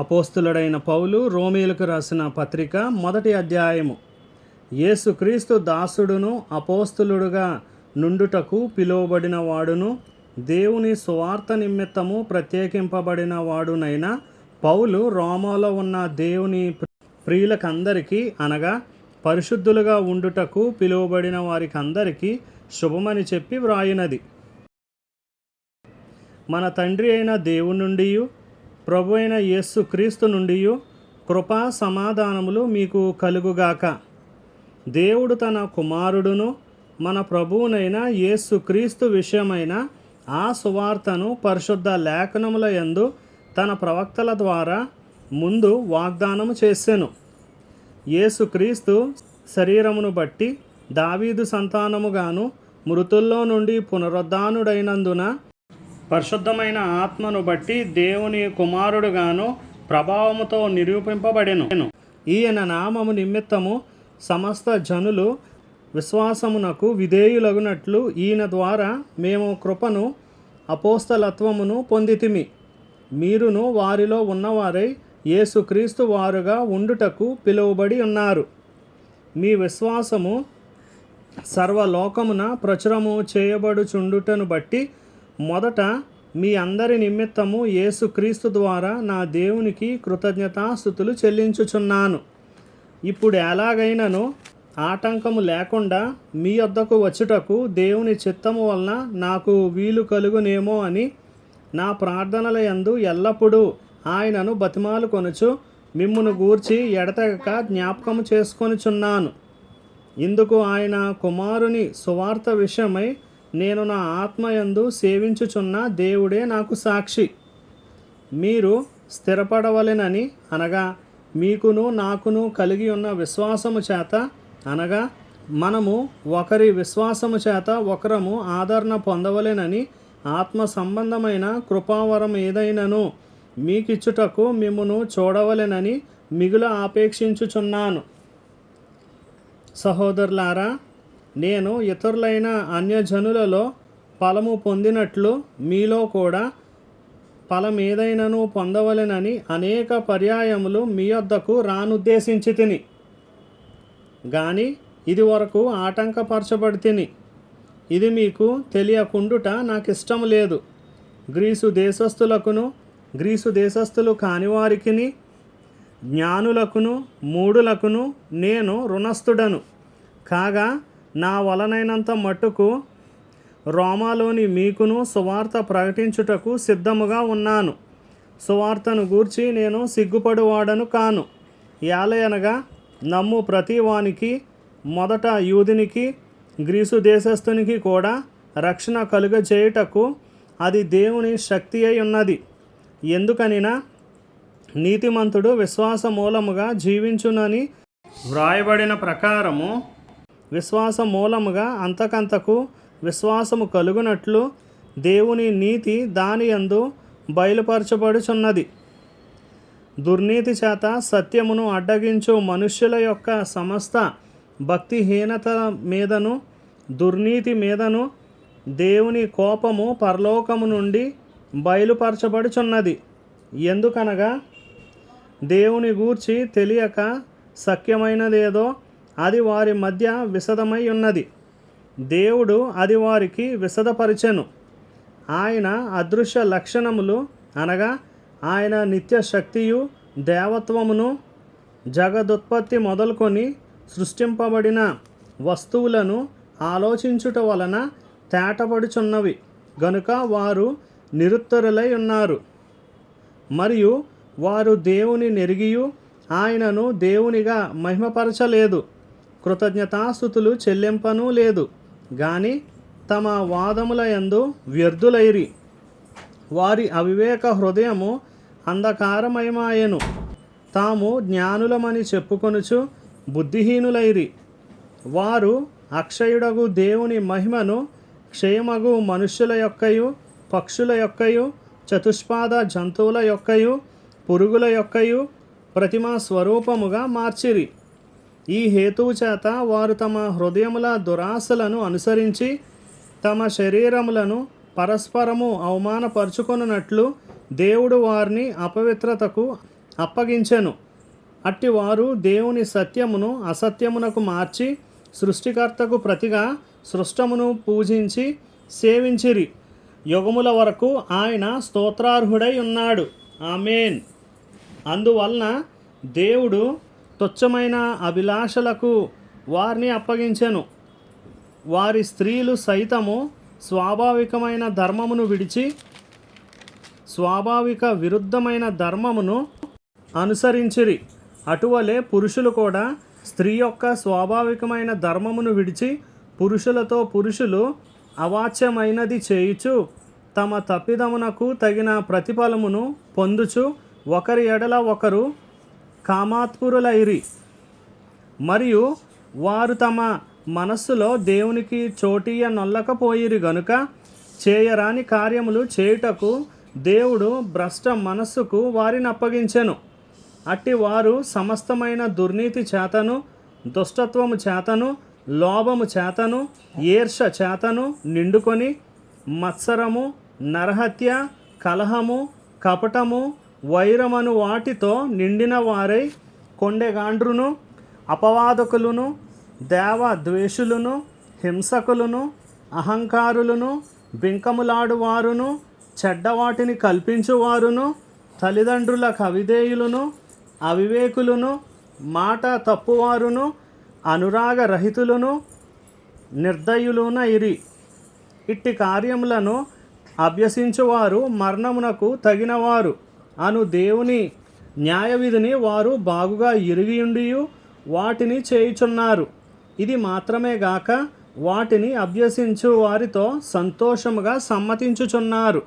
అపోస్తులుడైన పౌలు రోమీలకు రాసిన పత్రిక మొదటి అధ్యాయము. యేసుక్రీస్తు దాసుడును అపోస్తులుడుగా నుండుటకు పిలువబడిన వాడును దేవుని సువార్త నిమిత్తము ప్రత్యేకింపబడిన వాడునైన పౌలు రోమాలో ఉన్న దేవుని ప్రియులకందరికీ అనగా పరిశుద్ధులుగా ఉండుటకు పిలువబడిన వారికి అందరికీ శుభమని చెప్పి వ్రాయినది. మన తండ్రి అయిన దేవుని నుండియు ప్రభు అయిన యేస్సు క్రీస్తు నుండి కృపా సమాధానములు మీకు కలుగుగాక. దేవుడు తన కుమారుడును మన ప్రభువునైన యేస్సు క్రీస్తు విషయమైన ఆ సువార్తను పరిశుద్ధ లేఖనముల యందు తన ప్రవక్తల ద్వారా ముందు వాగ్దానము చేసెను. యేసుక్రీస్తు శరీరమును బట్టి దావీదు సంతానముగాను మృతుల్లో నుండి పునరుద్ధానుడైనందున పరిశుద్ధమైన ఆత్మను బట్టి దేవుని కుమారుడుగాను ప్రభావముతో నిరూపింపబడెను. ఈయన నామము నిమిత్తము సమస్త జనులు విశ్వాసమునకు విధేయులగునట్లు ఈయన ద్వారా మేము కృపను అపోస్తలత్వమును పొందితిమి. మీరును వారిలో ఉన్నవారై యేసుక్రీస్తు వారుగా ఉండుటకు పిలువబడి ఉన్నారు. మీ విశ్వాసము సర్వలోకమున ప్రచురము చేయబడుచుండుటను బట్టి మొదట మీ అందరి నిమిత్తము యేసుక్రీస్తు ద్వారా నా దేవునికి కృతజ్ఞతాస్థుతులు చెల్లించుచున్నాను. ఇప్పుడు ఎలాగైనను ఆటంకము లేకుండా మీ వద్దకు వచ్చుటకు దేవుని చిత్తము వలన నాకు వీలు కలుగునేమో అని నా ప్రార్థనల యందు ఎల్లప్పుడూ ఆయనను బతిమాలు కొనుచు మిమ్మును గూర్చి ఎడతెగక జ్ఞాపకము చేసుకొనుచున్నాను. ఇందుకు ఆయన కుమారుని సువార్త విషయమై నేను నా ఆత్మయందు సేవించుచున్న దేవుడే నాకు సాక్షి. మీరు స్థిరపడవలెనని అనగా మీకును నాకును కలిగి ఉన్న విశ్వాసము చేత అనగా మనము ఒకరి విశ్వాసము చేత ఒకరము ఆదరణ పొందవలెనని ఆత్మ సంబంధమైన కృపావరం ఏదైనను మీకిచ్చుటకు మిమ్మును చూడవలెనని మిగుల ఆపేక్షించుచున్నాను. సహోదరులారా నేను ఇతరులైన అన్యజనులలో ఫలము పొందినట్లు మీలో కూడా ఫలమేదైనను పొందవలెనని అనేక పర్యాయములు మీ వద్దకు రానుద్దేశించి తిని. కానీ ఇది వరకు ఆటంకపరచబడి తిని ఇది మీకు తెలియకుండుట నాకు ఇష్టం లేదు. గ్రీసు దేశస్థులకును గ్రీసు దేశస్థులు కానివారికిని జ్ఞానులకును మూడులకును నేను రుణస్థుడను. కాగా నా వలనైనంత మట్టుకు రోమాలోని మీకును సువార్త ప్రకటించుటకు సిద్ధముగా ఉన్నాను. సువార్తను గూర్చి నేను సిగ్గుపడువాడను కాను. యాలయనగా నమ్ము ప్రతివానికి మొదట యూదునికి గ్రీసు దేశస్థునికి కూడా రక్షణ కలుగజేయుటకు అది దేవుని శక్తి అయి ఉన్నది ఎందుకనినా నీతిమంతుడు విశ్వాస మూలముగా జీవించునని వ్రాయబడిన ప్రకారము విశ్వాస మూలముగా అంతకంతకు విశ్వాసము కలుగునట్లు దేవుని నీతి దాని యందు బయలుపరచబడుచున్నది. దుర్నీతి చేత సత్యమును అడ్డగించు మనుష్యుల యొక్క సమస్త భక్తిహీనత మీదను దుర్నీతి మీదను దేవుని కోపము పరలోకము నుండి బయలుపరచబడుచున్నది. ఎందుకనగా దేవుని గూర్చి తెలియక సఖ్యమైనదేదో అది వారి మధ్య విశదమై ఉన్నది. దేవుడు అది వారికి విశదపరిచెను ఆయన అదృశ్య లక్షణములు అనగా ఆయన నిత్య శక్తియు దేవత్వమును జగదుత్పత్తి మొదలుకొని సృష్టింపబడిన వస్తువులను ఆలోచించుట వలన తేటపడుచున్నవి. గనుక వారు నిరుత్తరులై ఉన్నారు. మరియు వారు దేవుని నెరిగియు ఆయనను దేవునిగా మహిమపరచలేదు. కృతజ్ఞతాస్థుతులు చెల్లింపనూ లేదు. గాని తమ వాదముల యందు వ్యర్థులైరి. వారి అవివేక హృదయము అంధకారమయమాయెను. తాము జ్ఞానులమని చెప్పుకొనుచు బుద్ధిహీనులైరి. వారు అక్షయుడగు దేవుని మహిమను క్షయమగు మనుష్యుల యొక్కయు పక్షుల యొక్కయు చతుష్పాద జంతువుల యొక్కయు పురుగుల యొక్కయు ప్రతిమా స్వరూపముగా మార్చిరి. ఈ హేతువు చేత వారు తమ హృదయముల దురాశలను అనుసరించి తమ శరీరములను పరస్పరము అవమానపరుచుకొనున్నట్లు దేవుడు వారిని అపవిత్రతకు అప్పగించెను. అట్టి వారు దేవుని సత్యమును అసత్యమునకు మార్చి సృష్టికర్తకు ప్రతిగా సృష్టమును పూజించి సేవించిరి. యుగముల వరకు ఆయన స్తోత్రార్హుడై ఉన్నాడు. ఆమెన్. అందువలన దేవుడు తుచ్చమైన అభిలాషలకు వారిని అప్పగించెను. వారి స్త్రీలు సైతము స్వాభావికమైన ధర్మమును విడిచి స్వాభావిక విరుద్ధమైన ధర్మమును అనుసరించిరి. అటువలే పురుషులు కూడా స్త్రీ యొక్క స్వాభావికమైన ధర్మమును విడిచి పురుషులతో పురుషులు అవాచ్యమైనది చేయుచు తమ తప్పిదమునకు తగిన ప్రతిఫలమును పొందుచు ఒకరి ఎడల ఒకరు కామాత్పురులైరి. మరియు వారు తమ మనస్సులో దేవునికి చోటీయ నొల్లకపోయిరి గనుక చేయరాని కార్యములు చేయుటకు దేవుడు భ్రష్ట మనస్సుకు వారిని అప్పగించెను. అట్టి వారు సమస్తమైన దుర్నీతి చేతను దుష్టత్వము చేతను లోభము చేతను ఈర్ష చేతను నిండుకొని మత్సరము నరహత్య కలహము కపటము వైరమను వాటితో నిండిన వారై కొండెగాండ్రును అపవాదకులను దేవ ద్వేషులను హింసకులను అహంకారులను బింకములాడువారును చెడ్డవాటిని కల్పించువారును తల్లిదండ్రుల కవిధేయులను అవివేకులను మాట తప్పువారును అనురాగరహితులను నిర్దయులునైరి. ఇట్టి కార్యములను అభ్యసించువారు మరణమునకు తగినవారు. అను దేవుని న్యాయవిధిని వారు బాగుగా ఇరిగియుండియు వాటిని చేయుచున్నారు. ఇది మాత్రమే గాక వాటిని అభ్యసించు వారితో సంతోషముగా సమ్మతించుచున్నారు.